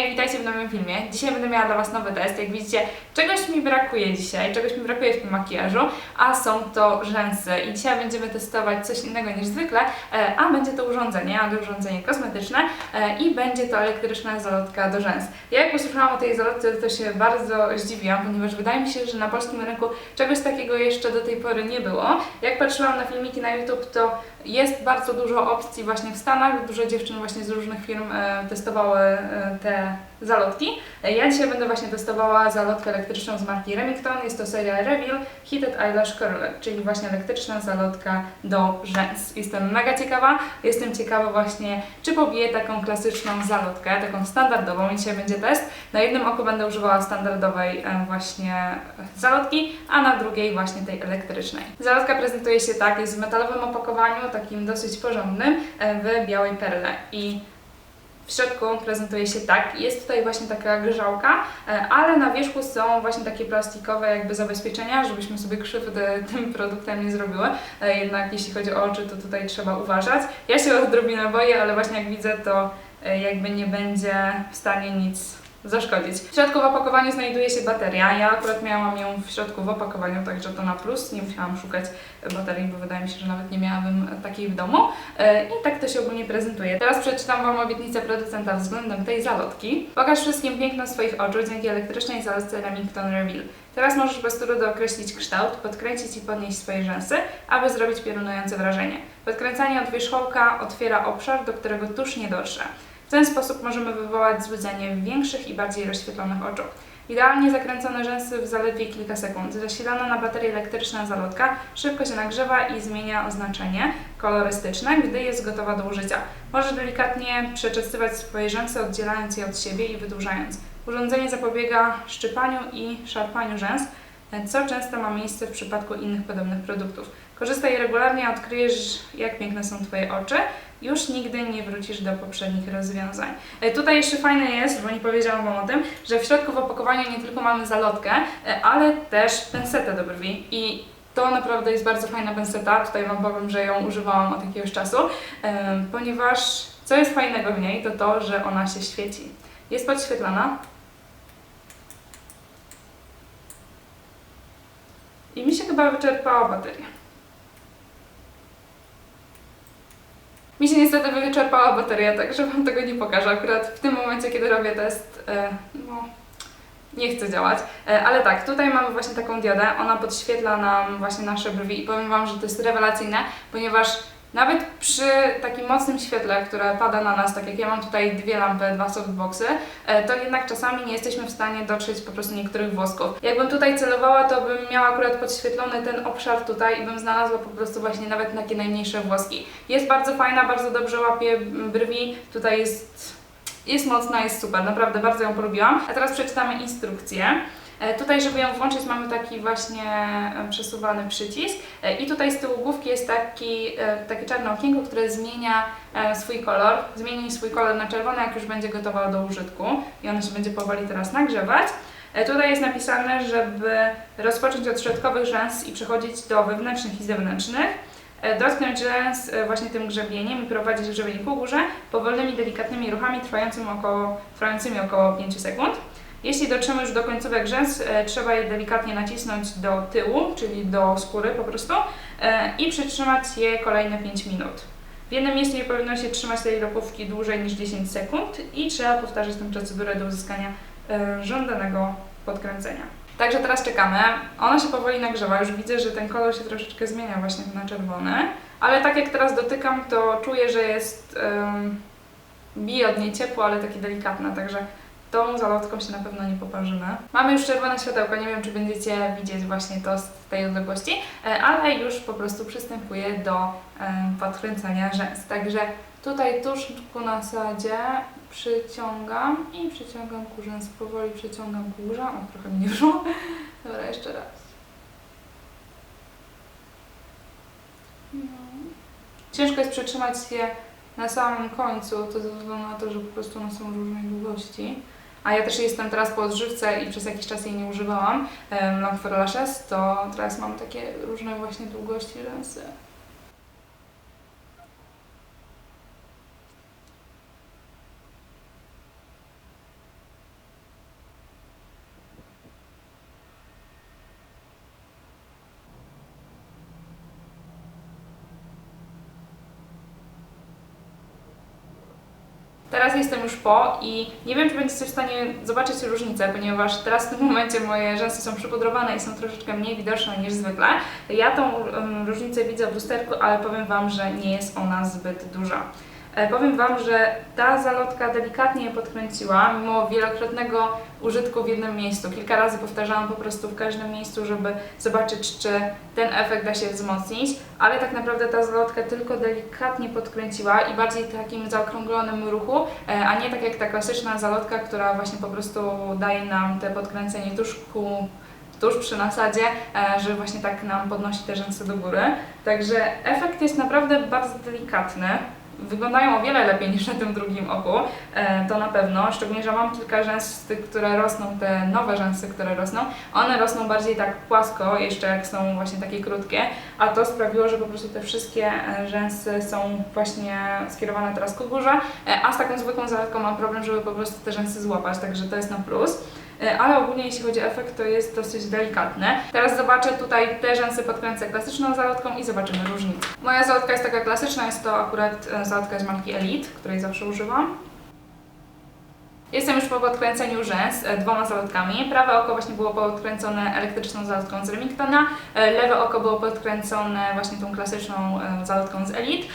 Hej, witajcie w nowym filmie. Dzisiaj będę miała dla Was nowy test. Jak widzicie, czegoś mi brakuje dzisiaj, czegoś mi brakuje w tym makijażu, a są to rzęsy. I dzisiaj będziemy testować coś innego niż zwykle, e, a będzie to urządzenie, ale urządzenie kosmetyczne e, i będzie to elektryczna zalotka do rzęs. Ja jak usłyszałam o tej zalotce, to się bardzo zdziwiłam, ponieważ wydaje mi się, że na polskim rynku czegoś takiego jeszcze do tej pory nie było. Jak patrzyłam na filmiki na YouTube, to jest bardzo dużo opcji właśnie w Stanach. Dużo dziewczyn właśnie z różnych firm e, testowały te zalotki. Ja dzisiaj będę właśnie testowała zalotkę elektryczną z marki Remington. Jest to seria Reveal Heated Eyelash Curler, czyli właśnie elektryczna zalotka do rzęs. Jestem mega ciekawa. Jestem ciekawa właśnie, czy pobiję taką klasyczną zalotkę, taką standardową. I dzisiaj będzie test. Na jednym oku będę używała standardowej e, właśnie zalotki, a na drugiej właśnie tej elektrycznej. Zalotka prezentuje się tak, jest w metalowym opakowaniu, takim dosyć porządnym, e, w białej perle. I w środku prezentuje się tak. Jest tutaj właśnie taka grzałka, e, ale na wierzchu są właśnie takie plastikowe jakby zabezpieczenia, żebyśmy sobie krzywdy tym produktem nie zrobiły. E, Jednak jeśli chodzi o oczy, to tutaj trzeba uważać. Ja się odrobinę boję, ale właśnie jak widzę, to e, jakby nie będzie w stanie nic zaszkodzić. W środku w opakowaniu znajduje się bateria. Ja akurat miałam ją w środku w opakowaniu, także to na plus. Nie musiałam szukać baterii, bo wydaje mi się, że nawet nie miałabym takiej w domu. E, I tak to się ogólnie prezentuje. Teraz przeczytam Wam obietnicę producenta względem tej zalotki. Pokaż wszystkim piękno swoich oczu dzięki elektrycznej zalotce Remington Reveal. Teraz możesz bez trudu określić kształt, podkręcić i podnieść swoje rzęsy, aby zrobić piorunujące wrażenie. Podkręcanie od wierzchołka otwiera obszar, do którego tusz nie dotrze. W ten sposób możemy wywołać złudzenie większych i bardziej rozświetlonych oczu. Idealnie zakręcone rzęsy w zaledwie kilka sekund. Zasilana na baterię elektryczna zalotka szybko się nagrzewa i zmienia oznaczenie kolorystyczne, gdy jest gotowa do użycia. Możesz delikatnie przeczesywać swoje rzęsy, oddzielając je od siebie i wydłużając. Urządzenie zapobiega szczypaniu i szarpaniu rzęs, co często ma miejsce w przypadku innych podobnych produktów. Korzystaj regularnie, odkryjesz, jak piękne są Twoje oczy. Już nigdy nie wrócisz do poprzednich rozwiązań. E, Tutaj jeszcze fajne jest, bo nie powiedziałam Wam o tym, że w środku w opakowaniu nie tylko mamy zalotkę, e, ale też pensetę do brwi i to naprawdę jest bardzo fajna penseta. Tutaj Wam powiem, że ją używałam od jakiegoś czasu, e, ponieważ co jest fajnego w niej, to to, że ona się świeci. Jest podświetlana, I mi się chyba wyczerpała bateria. Mi się niestety wyczerpała bateria, także Wam tego nie pokażę. Akurat w tym momencie, kiedy robię test, e, no, nie chce działać. E, ale tak, tutaj mamy właśnie taką diodę. Ona podświetla nam właśnie nasze brwi i powiem Wam, że to jest rewelacyjne, ponieważ nawet przy takim mocnym świetle, które pada na nas, tak jak ja mam tutaj dwie lampy, dwa softboxy, e, to jednak czasami nie jesteśmy w stanie dotrzeć po prostu niektórych włosków. Jakbym tutaj celowała, to bym miała akurat podświetlony ten obszar tutaj i bym znalazła po prostu właśnie nawet takie najmniejsze włoski. Jest bardzo fajna, bardzo dobrze łapie brwi. Tutaj jest, jest mocna, jest super, naprawdę bardzo ją polubiłam. A teraz przeczytamy instrukcję. E, Tutaj, żeby ją włączyć, mamy taki właśnie przesuwany przycisk E, i tutaj z tyłu główki jest taki, e, takie czarne okienko, które zmienia swój kolor. Zmieni swój kolor na czerwony, jak już będzie gotowa do użytku i ona się będzie powoli teraz nagrzewać. Tutaj jest napisane, żeby rozpocząć od środkowych rzęs i przechodzić do wewnętrznych i zewnętrznych. Dotknąć rzęs właśnie tym grzebieniem i prowadzić grzebień ku górze powolnymi, delikatnymi ruchami trwającymi około, trwającymi około 5 sekund. Jeśli dotrzemy już do końcówek rzęs, e, trzeba je delikatnie nacisnąć do tyłu, czyli do skóry po prostu e, i przytrzymać je kolejne 5 minut. W jednym miejscu nie powinno się trzymać tej lopówki dłużej niż 10 sekund i trzeba powtarzać tę procedurę do uzyskania e, żądanego podkręcenia. Także teraz czekamy. Ona się powoli nagrzewa. Już widzę, że ten kolor się troszeczkę zmienia właśnie na czerwony. Ale tak jak teraz dotykam, to czuję, że jest... Um, bije od niej ciepło, ale takie delikatne, także tą zalotką się na pewno nie poparzymy. Mamy już czerwone światełko, nie wiem czy będziecie widzieć właśnie to z tej odległości, e, ale już po prostu przystępuję do e, podkręcania rzęs. Także tutaj tuż ku nasadzie przyciągam i przyciągam ku rzęs, powoli przyciągam ku górze. O, trochę mi nie wyszło. Dobra, jeszcze raz. No. Ciężko jest przytrzymać je na samym końcu, to ze względu na to, że po prostu one są różnej długości. A ja też jestem teraz po odżywce i przez jakiś czas jej nie używałam, for lashes, to teraz mam takie różne właśnie długości rzęsy. Teraz jestem już po i nie wiem, czy będziecie w stanie zobaczyć różnicę, ponieważ teraz w tym momencie moje rzęsy są przypudrowane i są troszeczkę mniej widoczne niż zwykle. Ja tą um, różnicę widzę w lusterku, ale powiem Wam, że nie jest ona zbyt duża. E, Powiem Wam, że ta zalotka delikatnie je podkręciła, mimo wielokrotnego użytku w jednym miejscu. Kilka razy powtarzałam po prostu w każdym miejscu, żeby zobaczyć, czy ten efekt da się wzmocnić, ale tak naprawdę ta zalotka tylko delikatnie podkręciła i bardziej takim zaokrąglonym ruchu, e, a nie tak jak ta klasyczna zalotka, która właśnie po prostu daje nam te podkręcenie tuż ku tuż przy nasadzie, e, że właśnie tak nam podnosi te rzęsy do góry. Także efekt jest naprawdę bardzo delikatny. Wyglądają o wiele lepiej niż na tym drugim oku, e, to na pewno. Szczególnie, że mam kilka rzęs które rosną, te nowe rzęsy, które rosną. One rosną bardziej tak płasko, jeszcze jak są właśnie takie krótkie, a to sprawiło, że po prostu te wszystkie e, rzęsy są właśnie skierowane teraz ku górze, e, a z taką zwykłą zaletką mam problem, żeby po prostu te rzęsy złapać, także to jest na plus. E, ale ogólnie jeśli chodzi o efekt, to jest dosyć delikatny. Teraz zobaczę tutaj te rzęsy podkręcę klasyczną zalotką i zobaczymy różnicę. Moja zalotka jest taka klasyczna, jest to akurat e, zalotka z marki Elite, której zawsze używam. Jestem już po podkręceniu rzęs e, dwoma zalotkami. Prawe oko właśnie było podkręcone elektryczną zalotką z Remingtona, e, lewe oko było podkręcone właśnie tą klasyczną e, zalotką z Elite.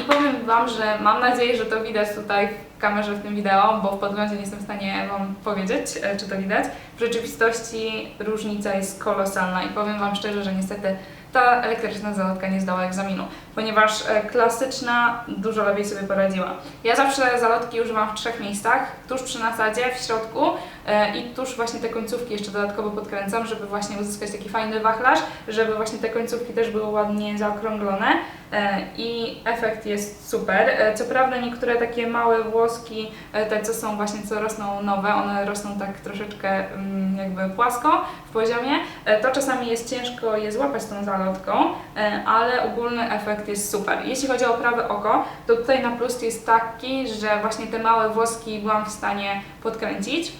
I powiem Wam, że mam nadzieję, że to widać tutaj w kamerze w tym wideo, bo w podglądzie nie jestem w stanie Wam powiedzieć, czy to widać. W rzeczywistości różnica jest kolosalna i powiem Wam szczerze, że niestety ta elektryczna zalotka nie zdała egzaminu, ponieważ e, klasyczna dużo lepiej sobie poradziła. Ja zawsze zalotki używam w trzech miejscach, tuż przy nasadzie, w środku i tuż właśnie te końcówki jeszcze dodatkowo podkręcam, żeby właśnie uzyskać taki fajny wachlarz, żeby właśnie te końcówki też były ładnie zaokrąglone e, i efekt jest super. E, Co prawda niektóre takie małe włoski, e, te co są właśnie, co rosną nowe, one rosną tak troszeczkę mm, jakby płasko w poziomie, e, to czasami jest ciężko je złapać tą zalotką, e, ale ogólny efekt jest super. Jeśli chodzi o prawe oko, to tutaj na plus jest taki, że właśnie te małe włoski byłam w stanie podkręcić, e,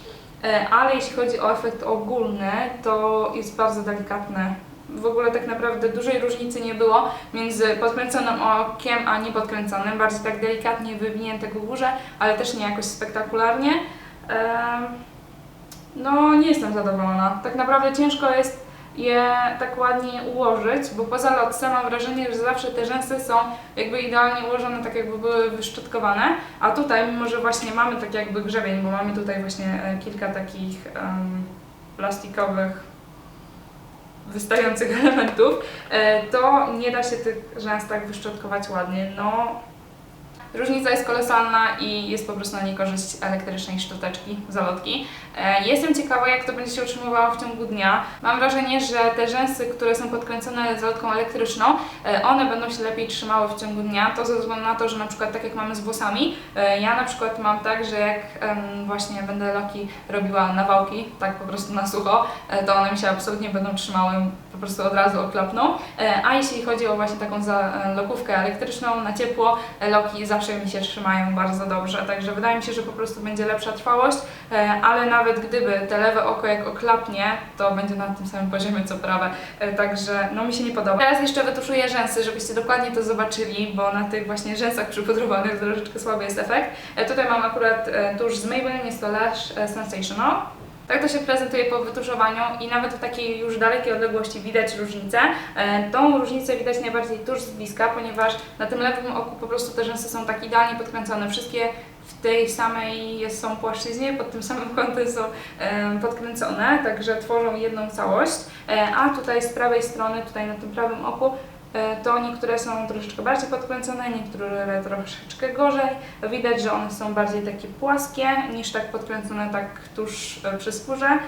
ale jeśli chodzi o efekt ogólny, to jest bardzo delikatny. W ogóle tak naprawdę dużej różnicy nie było między podkręconym okiem a niepodkręconym, bardziej tak delikatnie wywinięte ku górze, ale też nie jakoś spektakularnie. Em, no, nie jestem zadowolona. Tak naprawdę ciężko jest je tak ładnie ułożyć, bo po zalotce mam wrażenie, że zawsze te rzęsy są jakby idealnie ułożone, tak jakby były wyszczotkowane, a tutaj, mimo że właśnie mamy tak jakby grzebień, bo mamy tutaj właśnie e, kilka takich em, plastikowych wystających elementów, e, to nie da się tych rzęs tak wyszczotkować ładnie. No, Różnica jest kolosalna i jest po prostu na niekorzyść elektrycznej szczoteczki, zalotki. E, Jestem ciekawa, jak to będzie się utrzymywało w ciągu dnia. Mam wrażenie, że te rzęsy, które są podkręcone zalotką elektryczną, e, one będą się lepiej trzymały w ciągu dnia. To ze względu na to, że na przykład tak jak mamy z włosami, e, ja na przykład mam tak, że jak właśnie będę loki robiła nawałki, tak po prostu na sucho, to one mi się absolutnie będą trzymały, po prostu od razu oklapną. A jeśli chodzi o właśnie taką za, lokówkę elektryczną na ciepło, loki zawsze mi się trzymają bardzo dobrze, także wydaje mi się, że po prostu będzie lepsza trwałość, e, ale nawet gdyby te lewe oko jak oklapnie, to będzie na tym samym poziomie co prawe, e, także no mi się nie podoba. Teraz jeszcze wytuszuję rzęsy, żebyście dokładnie to zobaczyli, bo na tych właśnie rzęsach przypudrowanych troszeczkę słaby jest efekt. E, Tutaj mam akurat tusz z Maybelline, jest to Lash Sensational. Tak to się prezentuje po wytuszowaniu i nawet w takiej już dalekiej odległości widać różnicę. E, Tą różnicę widać najbardziej tuż z bliska, ponieważ na tym lewym oku po prostu te rzęsy są tak idealnie podkręcone. Wszystkie w tej samej są płaszczyźnie, pod tym samym kątem są podkręcone, także tworzą jedną całość. E, A tutaj z prawej strony, tutaj na tym prawym oku, to niektóre są troszeczkę bardziej podkręcone, niektóre troszeczkę gorzej. Widać, że one są bardziej takie płaskie niż tak podkręcone tak tuż e, przy skórze.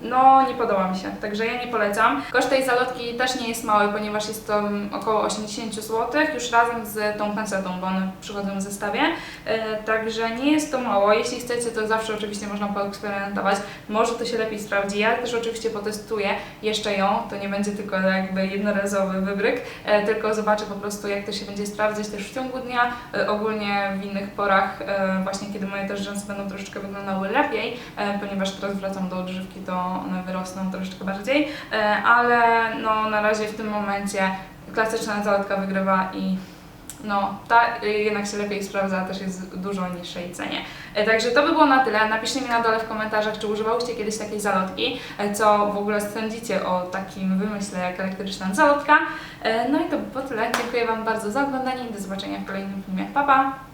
No, nie podoba mi się, także ja nie polecam. Koszt tej zalotki też nie jest mały, ponieważ jest to około 80 zł, już razem z tą pensetą, bo one przychodzą w zestawie. E, także nie jest to mało. Jeśli chcecie, to zawsze oczywiście można poeksperymentować. Może to się lepiej sprawdzi. Ja też oczywiście potestuję jeszcze ją. To nie będzie tylko jakby jednorazowy wybryk, e, tylko zobaczę po prostu, jak to się będzie sprawdzać też w ciągu dnia, e, ogólnie w innych porach, właśnie kiedy moje też rzęsy będą troszeczkę wyglądały lepiej, ponieważ teraz wracam do odżywki, to one wyrosną troszeczkę bardziej, e, ale no na razie w tym momencie klasyczna zalotka wygrywa i no, ta jednak się lepiej sprawdza, też jest w dużo niższej cenie. E, Także to by było na tyle. Napiszcie mi na dole w komentarzach, czy używałyście kiedyś takiej zalotki, e, co w ogóle sądzicie o takim wymyśle jak elektryczna zalotka. No i to by było tyle. Dziękuję Wam bardzo za oglądanie i do zobaczenia w kolejnym filmie. Pa, pa!